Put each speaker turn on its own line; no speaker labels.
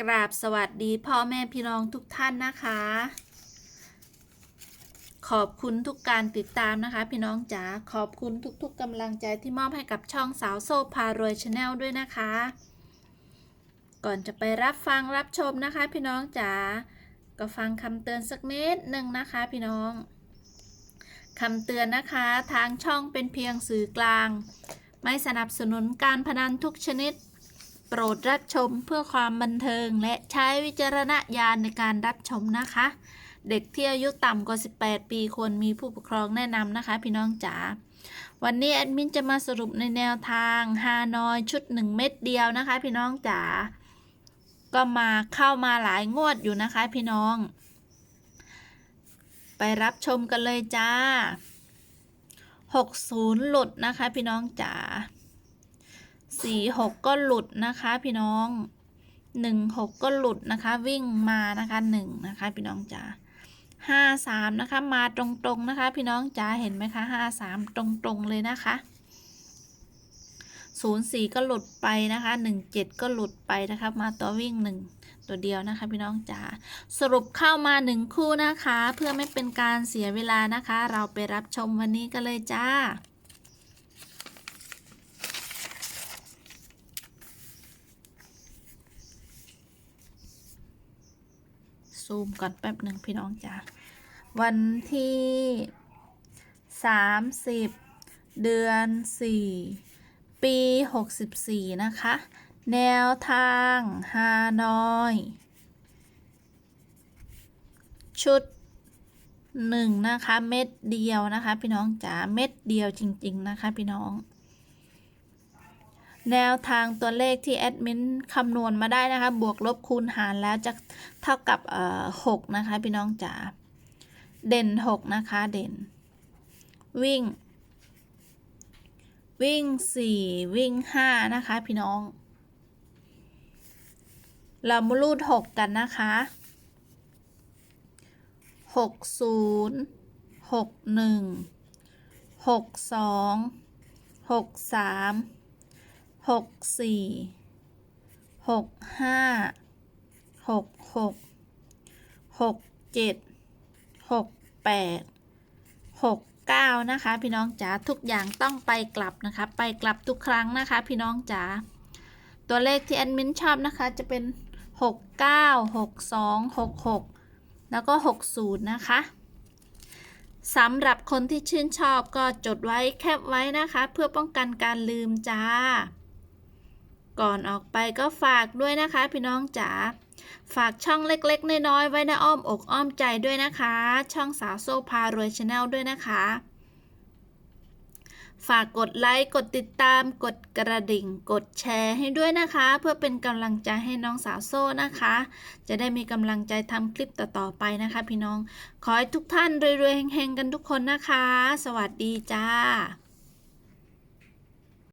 กราบสวัสดีพ่อแม่พี่น้องทุกท่านนะคะ ขอบคุณทุกการติดตามนะคะ พี่น้องจ๋าขอบคุณทุกๆกำลังใจที่มอบให้กับช่องสาวโซ่พารวยชาแนลด้วยนะคะ ก่อนจะไปรับฟังรับชมนะคะ พี่น้องจ๋าก็ฟังคำเตือนสักนิดหนึ่งนะคะ พี่น้องคำเตือนนะคะทางช่องเป็นเพียงสื่อกลาง ไม่สนับสนุนการพนันทุกชนิด โปรดรับชมเพื่อความบันเทิงและใช้วิจารณญาณในการรับชมนะคะ เด็กที่อายุต่ำกว่า 18 ปีควรมีผู้ปกครองแนะนำนะคะ พี่น้องจ๋าวันนี้แอดมินจะมาสรุปในแนวทางฮานอยชุด 1 เม็ดเดียวนะคะ พี่น้องจ๋าก็มาเข้ามาหลายงวดอยู่นะคะ พี่น้อง ไปรับชมกันเลยจ้า 60 หลุดนะคะ พี่น้องจ๋า สี่หกก็หลุดนะคะพี่น้องหนึ่งหกก็หลุดนะคะ วิ่งมานะคะหนึ่งนะคะพี่น้องจ๋าห้าสามนะคะมาตรงๆนะคะ พี่น้องจ๋าเห็นไหมคะห้าสามตรงๆเลยนะคะศูนย์สี่ก็หลุดไปนะคะหนึ่งเจ็ดก็หลุดไปนะคะมาตัววิ่งหนึ่งตัวเดียวนะคะพี่น้องจ๋าสรุปเข้ามาหนึ่งคู่นะคะ เพื่อไม่เป็นการเสียเวลานะคะ เราไปรับชมวันนี้กันเลยจ้า ซูมก่อนแป๊บหนึ่งพี่น้องจ้าวันที่ 30 เดือน 4 ปี 64 นะคะ แนวทางฮานอย ชุด1นะคะ เม็ดเดียวนะคะ พี่น้องจ๋าเม็ดเดียวจริง ๆ นะคะ พี่น้อง แนวทางตัวเลขที่แอดมินคำนวณมาได้นะคะ บวกลบคูณหารแล้วจะเท่ากับหกนะคะ พี่น้องจ๋า เด่นหกนะคะ เด่น วิ่ง วิ่งสี่วิ่งห้านะคะ พี่น้อง เรามารูดหกกันนะคะหกศูนย์หกหนึ่งหกสองหกสาม หกสี่หกห้าหกหกหกเจ็ดหกแปดหกเก้านะคะ พี่น้องจ๋าทุกอย่างต้องไปกลับนะคะ ไปกลับทุกครั้งนะคะ พี่น้องจ๋าตัวเลขที่แอดมินชอบนะคะจะเป็นหกเก้าหกสองหกหกแล้วก็หกศูนย์นะคะสำหรับคนที่ชื่นชอบก็จดไว้แคปไว้นะคะ เพื่อป้องกันการลืมจ้า ก่อนออกไปก็ฝากด้วยนะคะพี่น้องจ๋าฝากช่องเล็กๆ น้อยๆไว้ในอ้อมอกอ้อมใจด้วยนะคะ ช่องสาวโซพารวยชาแนลด้วยนะคะ ฝากกดไลค์กดติดตามกดกระดิ่ง กดแชร์ให้ด้วยนะคะ เพื่อเป็นกำลังใจให้น้องสาวโซ่นะคะ จะได้มีกำลังใจทำคลิปต่อๆไปนะคะ พี่น้อง ขอให้ทุกท่านรวยๆเฮงๆกันทุกคนนะคะ สวัสดีจ้า